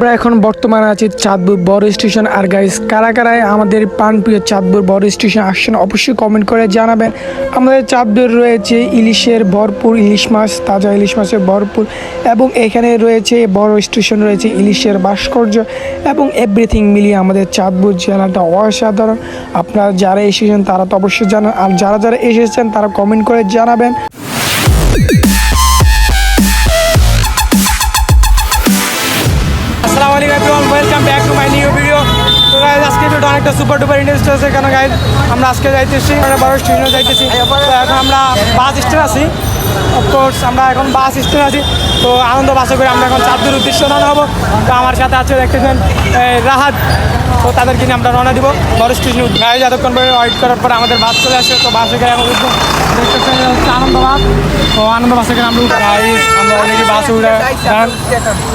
আমরা এখন বর্তমানে আছি চাঁদপুর বড় স্টেশন। আর গাইস কারা কারায় আমাদের প্রাণপ্রিয় চাঁদপুর বড় স্টেশন আসছেন অবশ্যই কমেন্ট করে জানাবেন। আমাদের চাঁদপুর রয়েছে ইলিশের ভরপুর ইলিশ মাছ, তাজা ইলিশ মাছের ভরপুর এবং এখানে রয়েছে বড় স্টেশন রয়েছে ইলিশের ভাস্কর্য এবং এভরিথিং মিলিয়ে আমাদের চাঁদপুর জেলাটা অসাধারণ। আপনারা যারা এসেছেন তারা তো অবশ্যই জানান, আর যারা যারা এসেছেন তারা কমেন্ট করে জানাবেন। অনেকটা সুপার ডুপার ইন্টারেস্ট আছে কেন গাইজ আমরা আজকে যাইতেছি, আমরা বড় স্টেশনে যাইতেছি। তো এখন আমরা বাস স্ট্যান্ড আছি। অফকোর্স আমরা এখন বাস স্ট্যান্ড আছি। তো আনন্দ বাসে করে আমরা এখন চাঁদপুর উদ্দেশ্য রওনা হব। তো আমার সাথে আছে দেখতেছেন রাহাত। তো তাদেরকে নিয়ে আমরা রওনা দিব। বড় স্টেশনে গাইজ এতক্ষণ পরে ওয়েট করার পরে আমাদের বাস চলে আসে, তো বাসে করে এখন উঠবো। দেখতেছেন আনন্দ বাস। তো আনন্দ বাসে করে আমরা গাইজ আমরা অলরেডি বাসে উঠে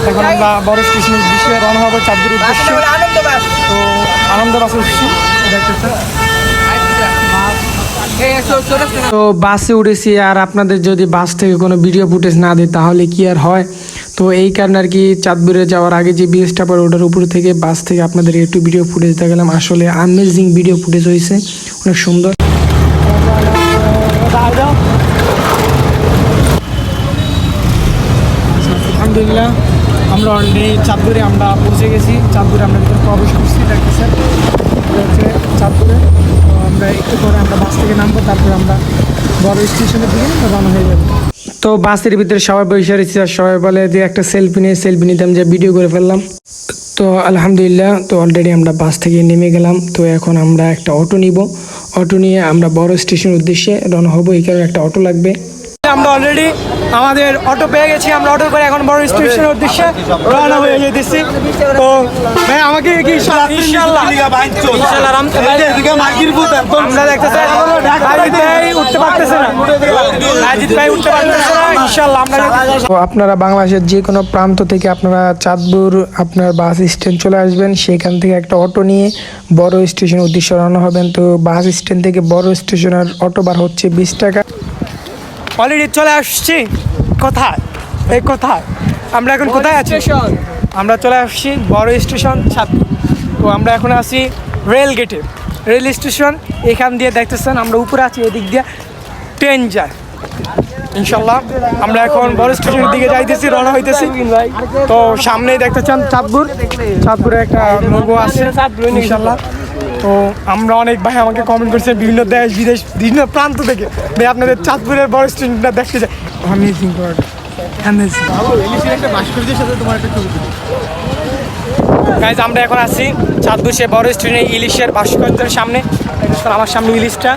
এখন আমরা বড় স্টেশনের উদ্দেশ্যে রওনা হব চাঁদপুর উদ্দেশ্যে। তো আনন্দ বাসে উঠছি তো বাসে উঠেছি আর আপনাদের যদি বাস থেকে কোনো ভিডিও ফুটেজ না দিই তাহলে কি আর হয়? তো এই কারণে আর কি চাঁদপুরে যাওয়ার আগে যে ব্রিজটা পরে ওটার উপর থেকে বাস থেকে আপনাদের একটু ভিডিও ফুটেজ দেখালাম। আসলে আমেজিং ভিডিও ফুটেজ হয়েছে অনেক সুন্দর। আলহামদুলিল্লাহ। আমরা অলরেডি চাঁদপুরে আমরা পৌঁছে গেছি। চাঁদপুরে আমরা ভিতরে প্রবেশ করছি দেখতেছেন হচ্ছে চাঁদপুরে। আমরা একটু পরে আমরা বাস থেকে নামবো, তারপরে আমরা বড় স্টেশনের দিকে রওনা হয়ে যাব। তো বাসের ভিতরে সবাই বসে রয়েছে, আর সবাই বলে যে একটা সেলফি নিয়ে সেলফি নিতাম যে ভিডিও করে ফেললাম। তো আলহামদুলিল্লাহ, তো অলরেডি আমরা বাস থেকে নেমে গেলাম। তো এখন আমরা একটা অটো নিব। অটো নিয়ে আমরা বড় স্টেশনের উদ্দেশ্যে রওনা হব। এই কারণে একটা অটো লাগবে। আমরা অলরেডি আমাদের অটো পেয়ে গেছি আমরা অটো করে এখন বড় স্টেশনের উদ্দেশ্যে রওনা হয়ে যেতেছি। তো ভাই আমাকে কি ইনশাআল্লাহ ইনশাআল্লাহ রাম আমরা রাজিত ভাই উঠতে পারতেছে না। রাজিত ভাই উঠতে পারতেছে না। ইনশাআল্লাহ আমরা তো আপনারা বাংলাদেশের যে কোনো প্রান্ত থেকে আপনারা চাঁদপুর আপনার বাস স্ট্যান্ড চলে আসবেন। সেখান থেকে একটা অটো নিয়ে বড় স্টেশনের উদ্দেশ্যে রওনা হবেন। তো বাস স্ট্যান্ড থেকে বড় স্টেশনের অটো বার হচ্ছে বিশ টাকা। অলরেডি চলে আসছি। কোথায়? এই কোথায়? আমরা এখন কোথায় আছি? আমরা চলে আসছি বড় স্টেশন চাঁদপুর তো আমরা এখন আছি রেল গেটে। রেল স্টেশন এখান দিয়ে দেখতেছেন আমরা উপরে আছি এদিক দিয়ে ট্রেন যায়। ইনশাল্লাহ আমরা এখন বড় স্টেশনের দিকে যাইতেছি রওনা হইতেছি। তো সামনেই দেখতেছেন চাঁদপুর চাঁদপুরে একটা লোগো আছে ইনশাল্লাহ। তো আমরা অনেক ভাই আমাকে কমেন্ট করছে বিভিন্ন দেশ, বিদেশ, বিভিন্ন প্রান্ত থেকে। ভাই, আপনাদের চাঁদপুরের বড় স্টুডেন্টরা দেখতে যায় অ্যামেজিং ওয়ার্ড অ্যামেজিং গাইজ আমরা এখন আছি চাঁদপুর সে বড় স্টেশনে ইলিশের ভাস্কর্যের সামনে। আমার সামনে ইলিশটা।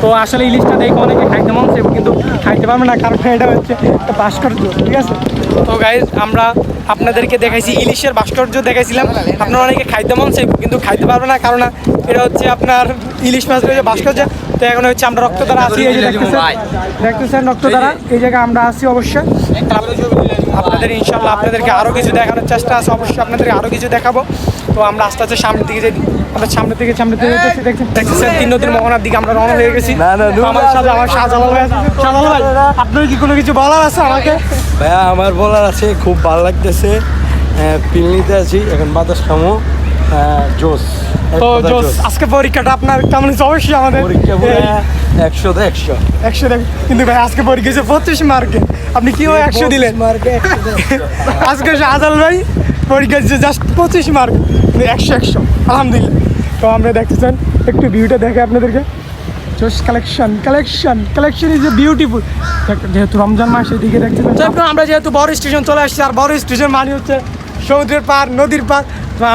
তো আসলে ইলিশটা দেখে অনেকে খাইতে মন কিন্তু খাইতে পারবে না, কারণ এটা হচ্ছে ভাস্কর্য, ঠিক আছে? তো গাইজ আমরা আপনাদেরকে দেখাইছি ইলিশের ভাস্কর্য দেখাইছিলাম। আপনারা অনেকে খাইতে মন কিন্তু খাইতে পারবে না কারণ এটা হচ্ছে আপনার ইলিশ মাছ ভাস্কর্য তো এখন হচ্ছে আমরা রক্তধারা আছি এই যে দেখতেছেন। দেখতেছেন রক্তধারা এই জায়গায় আমরা আছি অবশ্যই। আপনাদের ইনশাল্লাহ আপনাদেরকে আরও কিছু দেখানোর চেষ্টা আছে অবশ্যই আপনাদেরকে আরও কিছু দেখাবো। তো আমরা আস্তে আস্তে সামনের দিকে যাই আমরা সামনের দিকে দিকে যেতেছি দেখছেন? দেখতেছেন তিন নদীর মোহনার দিকে আমরা রওনা হয়ে গেছি। আমার সাথে আমার শাহজালাল ভাই। শাহজালাল ভাই আপনার কি কোনো কিছু বলার আছে আমাকে? ভাইয়া আমার বলার আছে খুব ভালো লাগতেছে। পিলনিতে আছি এখন বাতাস খামো। জোস। তো জোস। আজকে পরীক্ষাটা আপনার কেমন হয়েছে? অবশ্যই আমাদের। পরীক্ষা পুরো একশো তো একশো। একশো দেখ কিন্তু ভাই আজকে পরীক্ষা হয়েছে পঁচিশ মার্কে। আপনি কি একশো দিলেন? মার্কে আজকে শাহজাল ভাই পরীক্ষা দিচ্ছে জাস্ট পঁচিশ মার্ক। একশো একশো। আলহামদুলিল্লাহ। তো আমরা দেখতেছেন একটু ভিউটা দেখে আপনাদেরকে। জোস collection collection collection is a beautiful যেহেতু রমজান মাস এদিকে দেখতেছেন। তো আমরা যেহেতু বড় স্টেশন চলে আসছি আর বড় স্টেশন মানে হচ্ছে সমুদ্রের পার নদীর পার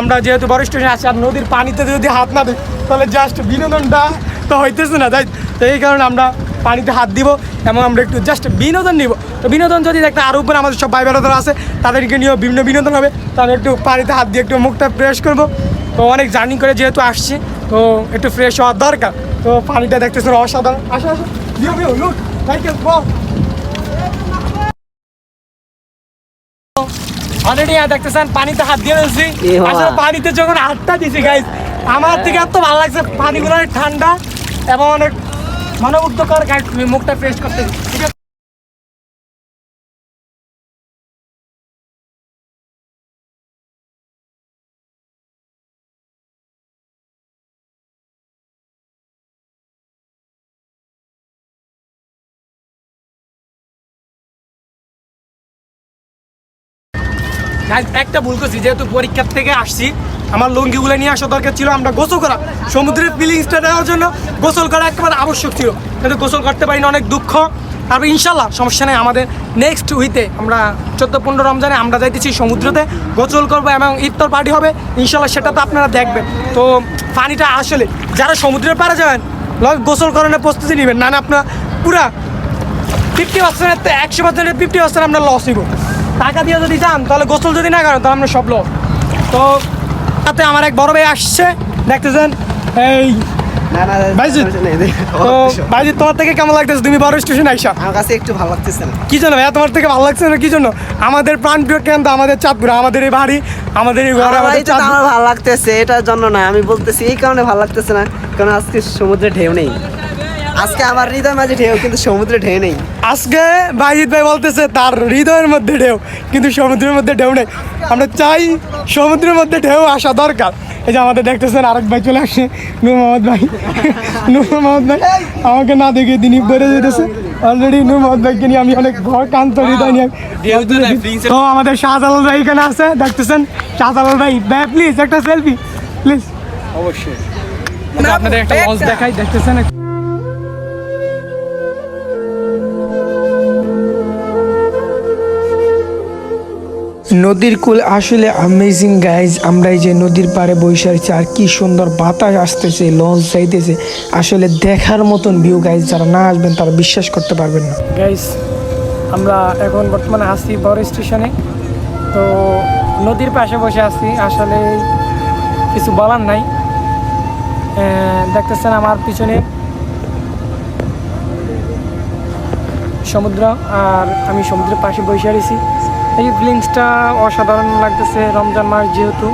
আমরা যেহেতু বড় স্টেশন আসছি আর নদীর পানিতে যদি হাত না দিই তাহলে জাস্ট বিনোদনটা তো হইতেছে না, তাই? তো এই কারণে আমরা পানিতে হাত দিব এবং আমরা একটু জাস্ট বিনোদন নিব। তো বিনোদন যদি দেখতে আরও উপরে আমাদের সব ভাই বেড়াদার আছে, তাদেরকে নিয়েও বিভিন্ন বিনোদন হবে। তাহলে একটু পানিতে হাত দিয়ে একটু মুখটা ফ্রেশ করব। তো অনেক জার্নি করে যেহেতু আসছি, তো একটু ফ্রেশ হওয়ার দরকার। তো পানিটা দেখতেছেন অসাধারণ। আসো আসো view view look like already দেখতেছেন পানিতে হাত দিয়ে আসলে পানিতে যখন হাতটা দিছি গাইজ আমার থেকে এত ভালো লাগছে পানিগুলো অনেক ঠান্ডা এবং অনেক মনোমুগ্ধকর। গাইড মুখটা ফ্রেশ করতে একটা ভুল করছি, যেহেতু পরীক্ষার থেকে আসছি, আমার লুঙ্গিগুলো নিয়ে আসা দরকার ছিল, আমরা গোসল করা সমুদ্রের ফিলিংসটা নেওয়ার জন্য গোসল করা একেবারে আবশ্যক ছিল। কিন্তু গোসল করতে পারিনি, অনেক দুঃখ। তারপর ইনশাল্লাহ সমস্যা নেই, আমাদের নেক্সট উইতে আমরা চোদ্দ পনেরো রমজানে আমরা যাইতেছি সমুদ্রতে, গোসল করব এবং ইফতার পার্টি হবে। ইনশাল্লাহ সেটা তো আপনারা দেখবেন। তো পানিটা আসলে, যারা সমুদ্রের পাড়ে যাবেন গোসল করানোর প্রস্তুতি নেবেন। না না, আপনার পুরা ফিফটি পার্সেন্টের তো একশো পার্সেন্টের ফিফটি পার্সেন্ট আমরা লস হইব। টাকা দিয়ে যদি যান তাহলে গোসল যদি না করেন তাহলে আমরা সব লস তো তাতে আমার এক বড় ভাই আসছে দেখতেছেন এই। তো তোমার থেকে কেমন লাগতেছে তুমি বড় স্টেশন আইসা আমার কাছে একটু ভালো লাগতেছে না কি জন্য ভাইয়া তোমার থেকে ভালো লাগছে না কি জন্য আমাদের প্রাণ প্রিয় কেন্দ্র আমাদের চাঁদপুর আমাদের এই বাড়ি আমাদের এই ঘর আমার আমাদের ভালো লাগতেছে এটার জন্য না আমি বলতেছি এই কারণে ভালো লাগতেছে না কারণ আজকে সমুদ্রে ঢেউ নেই আজকে আমার হৃদয় মাঝে ঢেউ কিন্তু সমুদ্রে ঢেউ নেই। আজকে বাইজিৎ ভাই বলতেছে তার হৃদয়ের মধ্যে ঢেউ কিন্তু সমুদ্রের মধ্যে ঢেউ নেই। আমরা চাই সমুদ্রের মধ্যে ঢেউ আসা দরকার। এই যে আমাদের দেখতেছেন আরেক ভাই চলে আসছে নূর মোহাম্মদ ভাই। নূর মোহাম্মদ ভাই আমাকে না দেখে দিনই বেড়ে যেতেছে। অলরেডি নূর মোহাম্মদ ভাইকে নিয়ে আমি অনেক ঘর কান্ত হৃদয় নিয়ে তো আমাদের শাহজালাল ভাই এখানে আছে দেখতেছেন? শাহজালাল ভাই ভাই প্লিজ একটা সেলফি প্লিজ অবশ্যই। আপনাদের একটা লঞ্চ দেখাই দেখতেছেন? নদীর কুল আসলে আমেজিং গাইজ আমরা এই যে নদীর পাড়ে বসে আছি, আর কি সুন্দর বাতাস আসতেছে, লঞ্চ যাইতেছে। আসলে দেখার মতন ভিউ গাইজ যারা না আসবেন, তারা বিশ্বাস করতে পারবেন না। গাইজ আমরা এখন বর্তমানে আছি বড় স্টেশনে। তো নদীর পাশে বসে আছি। আসলে কিছু বলার নাই। দেখতেছেন আমার পিছনে সমুদ্র, আর আমি সমুদ্রের পাশে বসে রয়েছি এই ফিলিংসটা অসাধারণ লাগতেছে রমজান মাস যেহেতু,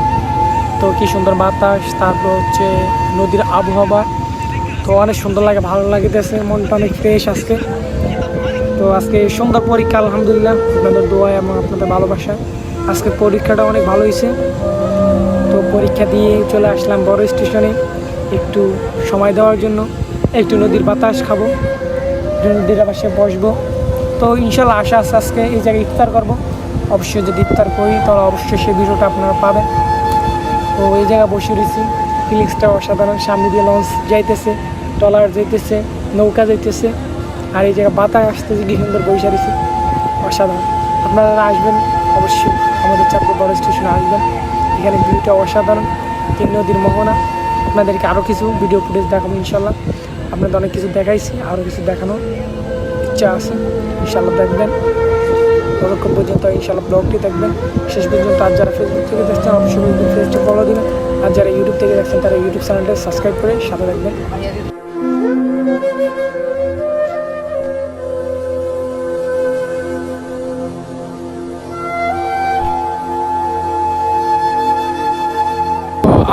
তো কি সুন্দর বাতাস, তারপর হচ্ছে নদীর আবহাওয়া। তো অনেক সুন্দর লাগে, ভালো লাগতেছে, মনটা অনেক ফ্রেশ আজকে। তো আজকে সুন্দর পরীক্ষা, আলহামদুলিল্লাহ আপনাদের দোয়া এবং আপনাদের ভালোবাসা। আজকে পরীক্ষাটা অনেক ভালো হয়েছে। তো পরীক্ষা দিয়ে চলে আসলাম বড় স্টেশনে একটু সময় দেওয়ার জন্য। একটু নদীর বাতাস খাব নদীর পাশে বসবো। তো ইনশাল্লাহ আশা আছে আজকে এই জায়গায় ইফতার করব। অবশ্যই যদি ইফতার করি, তাহলে অবশ্যই সেই ভিডিওটা আপনারা পাবেন। তো এই জায়গায় বসে রয়েছি। ফিলিংসটা অসাধারণ, সামনে দিয়ে লঞ্চ যাইতেছে, ট্রলার যাইতেছে, নৌকা যাইতেছে, আর এই জায়গায় বাতাস আসতেছে, কি সুন্দর বসে রয়েছি। অসাধারণ। আপনারা আসবেন, অবশ্যই আমাদের চারপুর বড় স্টেশনে আসবেন। এখানে ভিউটা অসাধারণ, তিন নদীর মোহনা। আপনাদেরকে আরও কিছু ভিডিও ফুটেজ দেখাবো ইনশাল্লাহ আপনাদের অনেক কিছু দেখাইছি আরও কিছু দেখানোর ইচ্ছা আছে ইনশাল্লাহ দেখবেন। ততক্ষণ পর্যন্ত ইনশাল্লাহ ব্লগটি দেখবেন। শেষ পর্যন্ত আর যারা ফেসবুক থেকে দেখছেন অবশ্যই ফেসবুক পেজটি ফলো দিবেন। আর যারা ইউটিউব থেকে দেখছেন তারা ইউটিউব চ্যানেলটা সাবস্ক্রাইব করে সাথে দেখবেন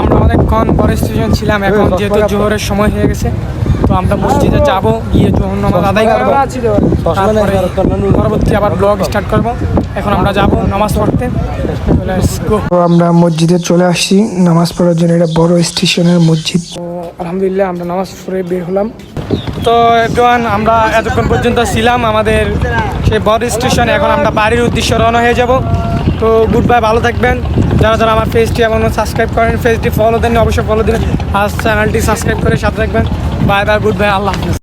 আমরা অনেকক্ষণ পরে স্টেশন ছিলাম এখন যেহেতু জোহরের সময় হয়ে গেছে। তো আমরা মসজিদে যাব গিয়ে জোহর নামাজ আদায় করব। পরবর্তী আবার ব্লগ স্টার্ট করব। এখন আমরা যাব নামাজ পড়তে। আমরা মসজিদে চলে আসছি। নামাজ পড়ার জন্য এটা বড় স্টেশনের মসজিদ। তো আলহামদুলিল্লাহ আমরা নামাজ পড়ে বের হলাম। তো এভরিওয়ান আমরা এতক্ষণ পর্যন্ত ছিলাম আমাদের সেই বড় স্টেশনে। এখন আমরা বাড়ির উদ্দেশ্যে রওনা হয়ে যাব। তো গুড বাই ভালো থাকবেন। যারা যারা আমার পেজটি এমন সাবস্ক্রাইব করেন পেজটি ফলো দেন অবশ্যই ফলো দিন। আর চ্যানেলটি সাবস্ক্রাইব করে সাথে থাকবেন। Bye bye good bye Allah হাফিজ।